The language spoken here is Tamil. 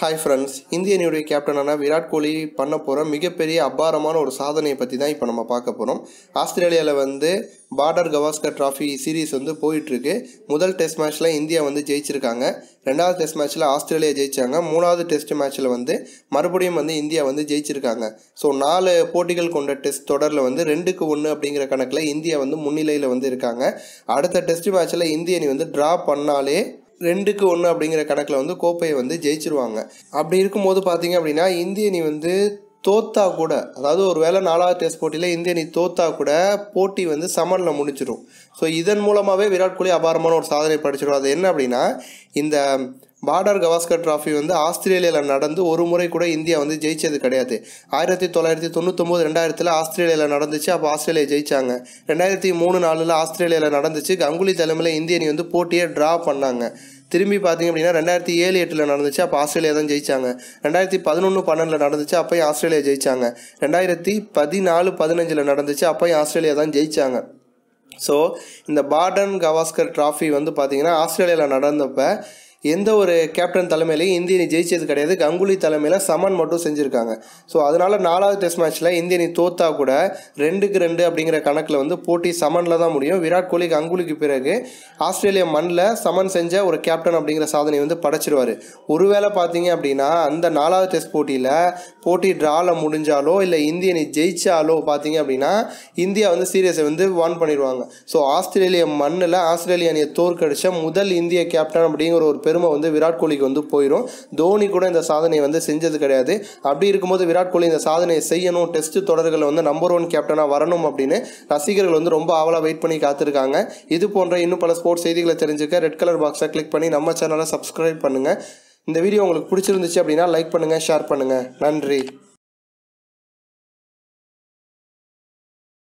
ஹாய் ஃப்ரெண்ட்ஸ் இந்திய அணியுடைய கேப்டனான விராட் கோலி பண்ண போகிற மிகப்பெரிய அபாரமான ஒரு சாதனையை பற்றி தான் இப்போ நம்ம பார்க்க போகிறோம் ஆஸ்திரேலியாவில் வந்து பார்டர் கவாஸ்கர் ட்ராஃபி சீரீஸ் வந்து போயிட்டுருக்கு. முதல் டெஸ்ட் மேட்ச்சில் இந்தியா வந்து ஜெயிச்சிருக்காங்க. ரெண்டாவது டெஸ்ட் மேட்ச்சில் ஆஸ்திரேலியா ஜெயிச்சாங்க. மூணாவது டெஸ்ட் மேட்ச்சில் வந்து மறுபடியும் வந்து இந்தியா வந்து ஜெயிச்சிருக்காங்க. ஸோ நாலு போட்டிகள் கொண்ட டெஸ்ட் தொடரில் வந்து ரெண்டுக்கு ஒன்று அப்படிங்கிற கணக்கில் இந்தியா வந்து முன்னிலையில் வந்து இருக்காங்க. அடுத்த டெஸ்ட் மேட்ச்சில் இந்திய அணி வந்து ட்ரா பண்ணாலே ரெண்டுக்கு ஒன்று அப்படிங்கிற கணக்கில் வந்து கோப்பையை வந்து ஜெயிச்சிருவாங்க. அப்படி இருக்கும்போது பார்த்தீங்க அப்படின்னா இந்திய அணி வந்து தோத்தா கூட அதாவது ஒரு வேளை நாலாவது டெஸ்ட் போட்டியில் இந்திய அணி தோத்தா கூட போட்டி வந்து சமனில் முடிச்சிடும் ஸோ இதன் மூலமாகவே விராட் கோலி அபாரமான ஒரு சாதனை படிச்சிடும் அது என்ன அப்படின்னா இந்த பார்டர் கவாஸ்கர் ட்ராஃபி வந்து ஆஸ்திரேலியாவில் நடந்து ஒரு முறை கூட இந்தியா வந்து ஜெயிச்சது கிடையாது. ஆயிரத்தி தொள்ளாயிரத்தி தொண்ணூத்தொம்பது ரெண்டாயிரத்தில் ஆஸ்திரேலியாவில் நடந்துச்சு. அப்போ ஆஸ்திரேலியா ஜெயிச்சாங்க. ரெண்டாயிரத்தி மூணு நாலில் ஆஸ்திரேலியாவில் நடந்துச்சு. கங்குலி தலைமையில் இந்திய அணி வந்து போட்டியை ட்ரா பண்ணாங்க. திரும்பி பார்த்தீங்க அப்படின்னா ரெண்டாயிரத்தி ஏழு எட்டில் நடந்துச்சு. அப்போ ஆஸ்திரேலியா தான் ஜெயிச்சாங்க. ரெண்டாயிரத்தி பதினொன்று பன்னெண்டில் நடந்துச்சு. அப்போயும் ஆஸ்திரேலியா ஜெயிச்சாங்க. ரெண்டாயிரத்தி பதினாலு பதினஞ்சில் நடந்துச்சு. அப்போயும் ஆஸ்திரேலியா தான் ஜெயிச்சாங்க. ஸோ இந்த பார்டன் கவாஸ்கர் ட்ராஃபி வந்து பார்த்தீங்கன்னா ஆஸ்திரேலியாவில் நடந்தப்போ எந்த ஒரு கேப்டன் தலைமையிலையும் இந்திய அணி ஜெயிச்சது கிடையாது. கங்குலி தலைமையில் சமன் மட்டும் செஞ்சுருக்காங்க. ஸோ அதனால் நாலாவது டெஸ்ட் மேட்ச்சில் இந்திய அணி தோத்தா கூட ரெண்டுக்கு ரெண்டு அப்படிங்கிற கணக்கில் வந்து போட்டி சமனில் தான் முடியும். விராட் கோலி கங்குலிக்கு பிறகு ஆஸ்திரேலிய மண்ணில் சமன் செஞ்ச ஒரு கேப்டன் அப்படிங்கிற சாதனை வந்து படைச்சிருவார். ஒருவேளை பார்த்தீங்க அப்படின்னா அந்த நாலாவது டெஸ்ட் போட்டியில் போட்டி ட்ராவில் முடிஞ்சாலோ இல்லை இந்திய அணி ஜெயிச்சாலோ பார்த்தீங்க அப்படின்னா இந்தியா வந்து சீரியஸை வந்து வான் பண்ணிடுவாங்க. ஸோ ஆஸ்திரேலிய மண்ணில் ஆஸ்திரேலிய அணியை தோற்கடிச்ச முதல் இந்திய கேப்டன் அப்படிங்கிற ஒரு பெருமை வந்து விராட் கோலிக்கு வந்து போயிடும் தோனி கூட இந்த சாதனையை வந்து செஞ்சது கிடையாது. அப்படி இருக்கும்போது விராட் கோலி இந்த சாதனையை செய்யணும் டெஸ்ட் தொடர்களில் வந்து நம்பர் ஒன் கேப்டனாக வரணும் அப்படின்னு ரசிகர்கள் வந்து ரொம்ப ஆவலாக வெயிட் பண்ணி காத்திருக்காங்க. இது போன்ற இன்னும் பல ஸ்போர்ட்ஸ் செய்திகளை தெரிஞ்சுக்க ரெட் கலர் பாக்ஸை கிளிக் பண்ணி நம்ம சேனலை சப்ஸ்கிரைப் பண்ணுங்கள் இந்த வீடியோ உங்களுக்கு பிடிச்சிருந்துச்சு அப்படின்னா லைக் பண்ணுங்கள் ஷேர் பண்ணுங்கள் நன்றி.